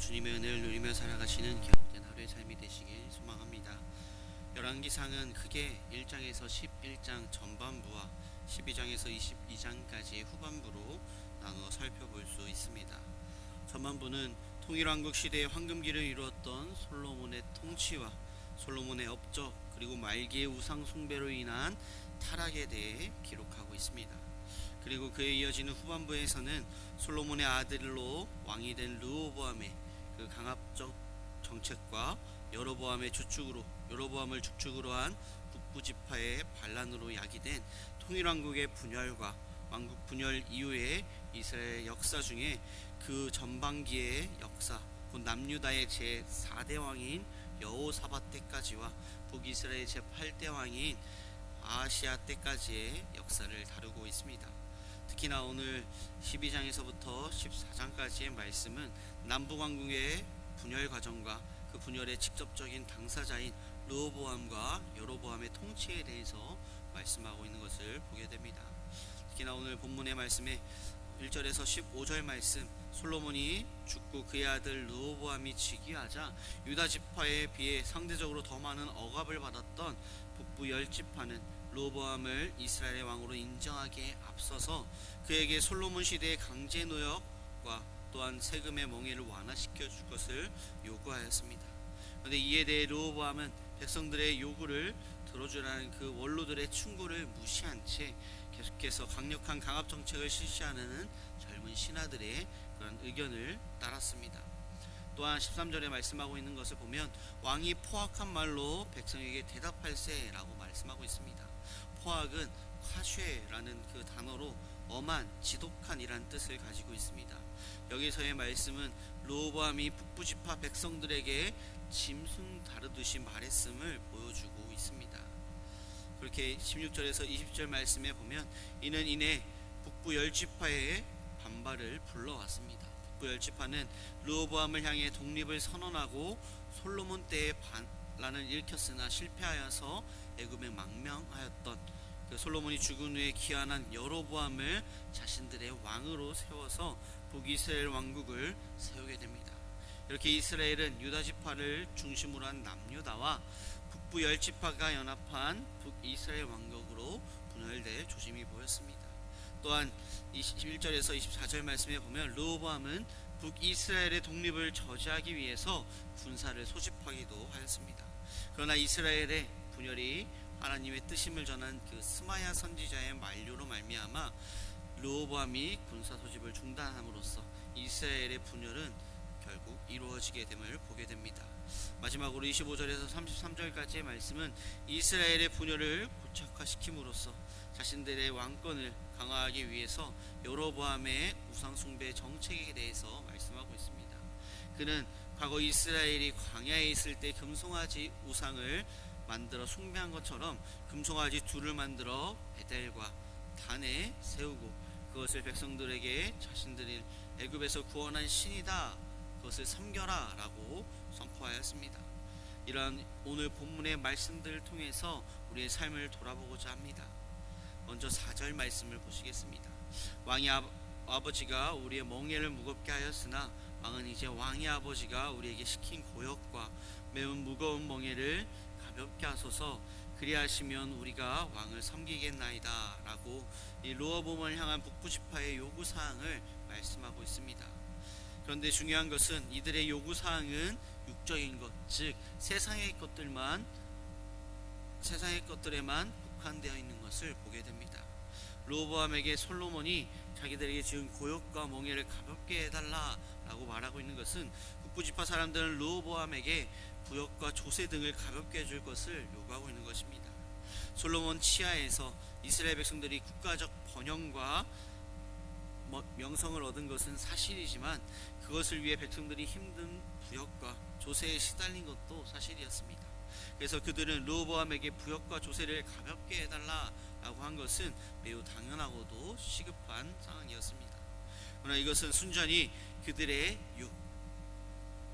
주님의 은혜를 누리며 살아가시는 기록된 하루의 삶이 되시길 소망합니다. 열왕기상은 크게 1장에서 11장 전반부와 12장에서 22장까지의 후반부로 나누어 살펴볼 수 있습니다. 전반부는 통일왕국 시대의 황금기를 이루었던 솔로몬의 통치와 솔로몬의 업적 그리고 말기의 우상 숭배로 인한 타락에 대해 기록하고 있습니다. 그리고 그에 이어지는 후반부에서는 솔로몬의 아들로 왕이 된 르호보암의 그 강압적 정책과 여로보암의 주축으로 여로보암을 주축으로 한 북부 지파의 반란으로 야기된 통일왕국의 분열과 왕국 분열 이후의 이스라엘 역사 중에 그 전반기의 역사 곧 남유다의 제 4대 왕인 여호사밧 때까지와 북이스라엘 제 8대 왕인 아시아 때까지의 역사를 다루고 있습니다. 특히나 오늘 12장에서부터 14장까지의 말씀은 남북왕국의 분열 과정과 그 분열의 직접적인 당사자인 르호보암과 여로보암의 통치에 대해서 말씀하고 있는 것을 보게 됩니다. 특히나 오늘 본문의 말씀에 1절에서 15절 말씀 솔로몬이 죽고 그의 아들 르호보암이 즉위하자 유다 지파에 비해 상대적으로 더 많은 억압을 받았던 북부 열 지파는 르호보암을 이스라엘의 왕으로 인정하기에 앞서서 그에게 솔로몬 시대의 강제 노역과 또한 세금의 멍해를 완화시켜 줄 것을 요구하였습니다. 그런데 이에 대해 르호보암은 백성들의 요구를 들어주라는 그 원로들의 충고를 무시한 채 계속해서 강력한 강압 정책을 실시하는 젊은 신하들의 그런 의견을 따랐습니다. 또한 13절에 말씀하고 있는 것을 보면 왕이 포악한 말로 백성에게 대답할세라고 말씀하고 있습니다. 포악은 화쉐라는 그 단어로 엄한, 지독한이란 뜻을 가지고 있습니다. 여기서의 말씀은 로보암이 북부 지파 백성들에게 짐승 다루듯이 말했음을 보여주고 있습니다. 그렇게 16절에서 20절 말씀에 보면 이는 이내 북부 열 지파의 반발을 불러왔습니다. 북부 열 지파는 르호보암을 향해 독립을 선언하고 솔로몬 때의 반 란을 일으켰으나 실패하여서 애굽에 망명하였던 그 솔로몬이 죽은 후에 귀환한 여로보암을 자신들의 왕으로 세워서 북이스라엘 왕국을 세우게 됩니다. 이렇게 이스라엘은 유다 지파를 중심으로 한 남유다와 북부 열 지파가 연합한 북이스라엘 왕국으로 분열될 조짐이 보였습니다. 또한 21절에서 24절 말씀에 보면 르호보암은 북이스라엘의 독립을 저지하기 위해서 군사를 소집하기도 하였습니다. 그러나 이스라엘의 분열이 하나님의 뜻임을 전한 그 스마야 선지자의 만료로 말미암아 르호보암이 군사 소집을 중단함으로써 이스라엘의 분열은 결국 이루어지게 됨을 보게 됩니다. 마지막으로 25절에서 33절까지의 말씀은 이스라엘의 분열을 고착화시킴으로써 자신들의 왕권을 강화하기 위해서 여로보암의 우상 숭배 정책에 대해서 말씀하고 있습니다. 그는 과거 이스라엘이 광야에 있을 때 금송아지 우상을 만들어 숭배한 것처럼 금송아지 둘을 만들어 베델과 단에 세우고 그것을 백성들에게 자신들이 애굽에서 구원한 신이다 그것을 섬겨라라고 선포하였습니다. 이러한 오늘 본문의 말씀들을 통해서 우리의 삶을 돌아보고자 합니다. 먼저 4절 말씀을 보시겠습니다. 아, 아버지가 우리의 멍에를 무겁게 하였으나 왕은 이제 왕의 아버지가 우리에게 시킨 고역과 매우 무거운 멍에를 가볍게 하소서 그리하시면 우리가 왕을 섬기겠나이다라고 이 로어봄을 향한 북부 지파의 요구 사항을 말씀하고 있습니다. 그런데 중요한 것은 이들의 요구 사항은 육적인 것, 즉 세상의 것들만 세상의 것들에만 국한되어 있는 것을 보게 됩니다. 로보암에게 솔로몬이 자기들에게 지은 고역과 멍에를 가볍게 해달라라고 말하고 있는 것은 북부 지파 사람들은 로보암에게 부역과 조세 등을 가볍게 해줄 것을 요구하고 있는 것입니다. 솔로몬 치하에서 이스라엘 백성들이 국가적 번영과 명성을 얻은 것은 사실이지만 그것을 위해 백성들이 힘든 부역과 조세에 시달린 것도 사실이었습니다. 그래서 그들은 르호보암에게 부역과 조세를 가볍게 해달라라고 한 것은 매우 당연하고도 시급한 상황이었습니다. 그러나 이것은 순전히 그들의 육,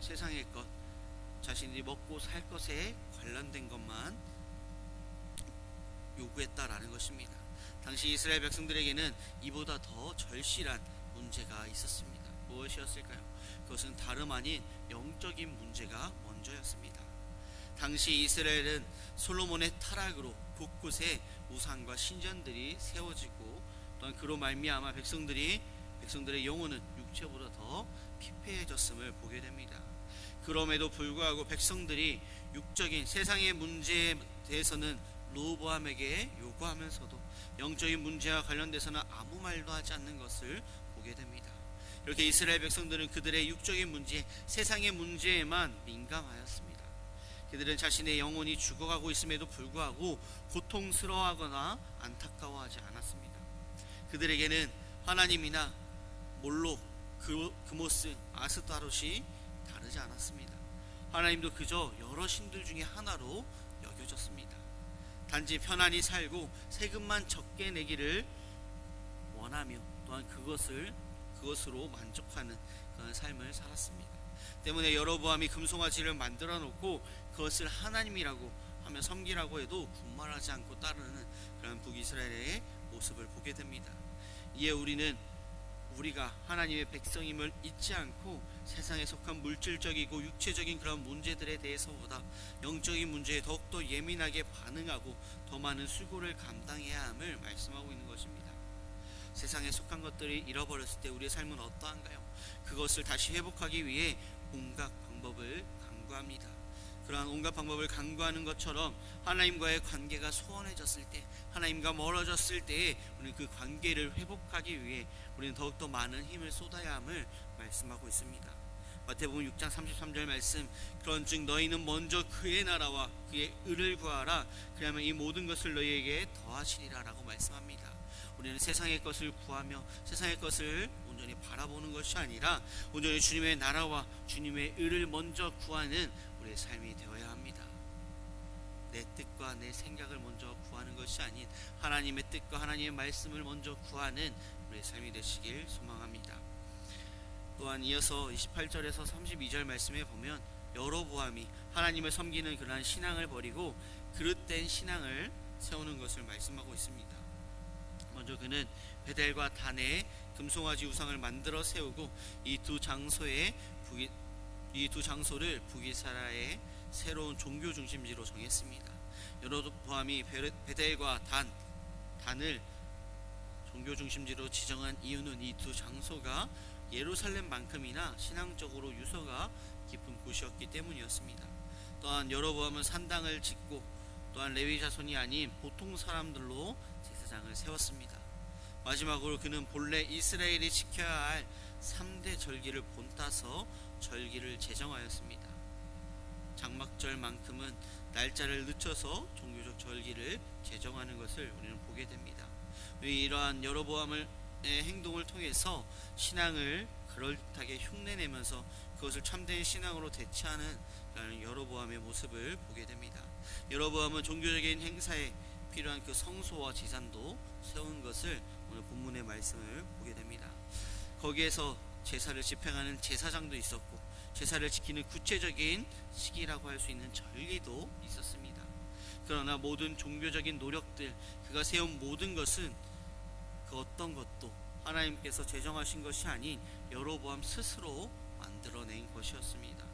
세상의 것, 자신이 먹고 살 것에 관련된 것만 요구했다라는 것입니다. 당시 이스라엘 백성들에게는 이보다 더 절실한 문제가 있었습니다. 무엇이었을까요? 그것은 다름 아닌 영적인 문제가 먼저였습니다. 당시 이스라엘은 솔로몬의 타락으로 곳곳에 우상과 신전들이 세워지고 또한 그로 말미암아 백성들이 백성들의 영혼은 육체보다 더 피폐해졌음을 보게 됩니다. 그럼에도 불구하고 백성들이 육적인 세상의 문제에 대해서는 로보암에게 요구하면서도 영적인 문제와 관련돼서는 아무 말도 하지 않는 것을 보게 됩니다. 이렇게 이스라엘 백성들은 그들의 육적인 문제, 세상의 문제에만 민감하였습니다. 그들은 자신의 영혼이 죽어가고 있음에도 불구하고 고통스러워하거나 안타까워하지 않았습니다. 그들에게는 하나님이나 몰록, 그, 그모스, 아스타롯이 다르지 않았습니다. 하나님도 그저 여러 신들 중에 하나로 여겨졌습니다. 단지 편안히 살고 세금만 적게 내기를 원하며 또한 그것을 그것으로 만족하는 그런 삶을 살았습니다. 때문에 여로보암이 금송아지를 만들어 놓고 그것을 하나님이라고 하며 섬기라고 해도 분말하지 않고 따르는 그런 북이스라엘의 모습을 보게 됩니다. 이에 우리는 우리가 하나님의 백성임을 잊지 않고 세상에 속한 물질적이고 육체적인 그런 문제들에 대해서보다 영적인 문제에 더욱더 예민하게 반응하고 더 많은 수고를 감당해야 함을 말씀하고 있는 것입니다. 세상에 속한 것들이 잃어버렸을 때 우리의 삶은 어떠한가요? 그것을 다시 회복하기 위해 온갖 방법을 강구합니다. 그러한 온갖 방법을 강구하는 것처럼 하나님과의 관계가 소원해졌을 때, 하나님과 멀어졌을 때 우리는 그 관계를 회복하기 위해 우리는 더욱더 많은 힘을 쏟아야 함을 말씀하고 있습니다. 마태복음 6장 33절 말씀 그런즉 너희는 먼저 그의 나라와 그의 의를 구하라 그러면 이 모든 것을 너희에게 더하시리라라고 말씀합니다. 우리는 세상의 것을 구하며 세상의 것을 온전히 바라보는 것이 아니라 온전히 주님의 나라와 주님의 의를 먼저 구하는 우리의 삶이 되어야 합니다. 내 뜻과 내 생각을 먼저 구하는 것이 아닌 하나님의 뜻과 하나님의 말씀을 먼저 구하는 우리의 삶이 되시길 소망합니다. 또한 이어서 28절에서 32절 말씀에 보면 여로보암이 하나님을 섬기는 그러한 신앙을 버리고 그릇된 신앙을 세우는 것을 말씀하고 있습니다. 먼저 그는 베델과 단에 금송아지 우상을 만들어 세우고 이 두 장소에 이 두 장소를 북이스라의 새로운 종교 중심지로 정했습니다. 여로보암이 베델과 단 단을 종교 중심지로 지정한 이유는 이 두 장소가 예루살렘만큼이나 신앙적으로 유서가 깊은 곳이었기 때문이었습니다. 또한 여로보암은 산당을 짓고 또한 레위 자손이 아닌 보통 사람들로 제사장을 세웠습니다. 마지막으로 그는 본래 이스라엘이 지켜야 할 3대 절기를 본따서 절기를 제정하였습니다. 장막절만큼은 날짜를 늦춰서 종교적 절기를 제정하는 것을 우리는 보게 됩니다. 이러한 여로보암을 행동을 통해서 신앙을 그럴듯하게 흉내내면서 그것을 참된 신앙으로 대체하는 여로보암의 모습을 보게 됩니다. 여로보암은 종교적인 행사에 필요한 그 성소와 제산도 세운 것을 오늘 본문의 말씀을 보게 됩니다. 거기에서 제사를 집행하는 제사장도 있었고 제사를 지키는 구체적인 시기라고 할 수 있는 절기도 있었습니다. 그러나 모든 종교적인 노력들 그가 세운 모든 것은 그 어떤 것도 하나님께서 제정하신 것이 아닌 여로보암 스스로 만들어낸 것이었습니다.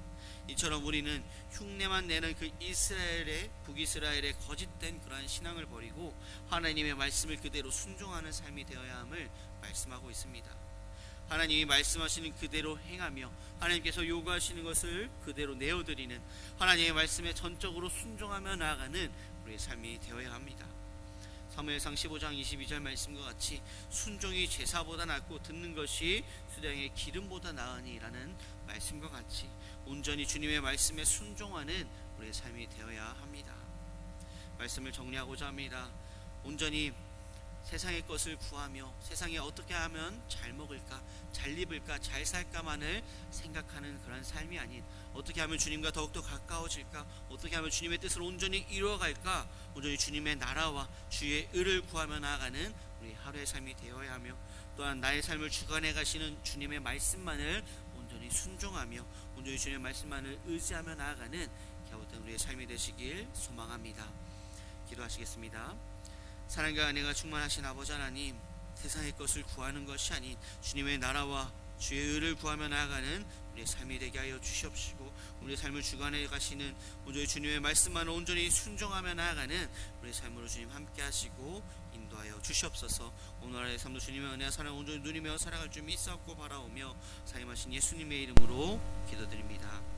이처럼 우리는 흉내만 내는 그 이스라엘의 북이스라엘의 거짓된 그러한 신앙을 버리고 하나님의 말씀을 그대로 순종하는 삶이 되어야 함을 말씀하고 있습니다. 하나님이 말씀하시는 그대로 행하며 하나님께서 요구하시는 것을 그대로 내어드리는 하나님의 말씀에 전적으로 순종하며 나아가는 우리의 삶이 되어야 합니다. 사무엘상 15장 22절 말씀과 같이 순종이 제사보다 낫고 듣는 것이 수량의 기름보다 나으니라는 말씀과 같이 온전히 주님의 말씀에 순종하는 우리의 삶이 되어야 합니다. 말씀을 정리하고자 합니다. 온전히 세상의 것을 구하며 세상에 어떻게 하면 잘 먹을까, 잘 입을까, 잘 살까만을 생각하는 그런 삶이 아닌 어떻게 하면 주님과 더욱더 가까워질까, 어떻게 하면 주님의 뜻을 온전히 이루어갈까, 온전히 주님의 나라와 주의 의를 구하며 나아가는 우리 하루의 삶이 되어야 하며 또한 나의 삶을 주관해 가시는 주님의 말씀만을 온전히 순종하며 온전히 주님의 말씀만을 의지하며 나아가는 겨우든 우리의 삶이 되시길 소망합니다. 기도하시겠습니다. 사랑과 은혜가 충만하신 아버지 하나님 세상의 것을 구하는 것이 아닌 주님의 나라와 주의 의를 구하며 나아가는 우리의 삶이 되게 하여 주시옵시고 우리의 삶을 주관해 가시는 온전히 주님의 말씀만 온전히 순종하며 나아가는 우리의 삶으로 주님 함께 하시고 인도하여 주시옵소서. 오늘의 삶도 주님의 은혜와 사랑 온전히 누리며 살아갈 줄 믿사옵고 바라오며 사임하신 예수님의 이름으로 기도드립니다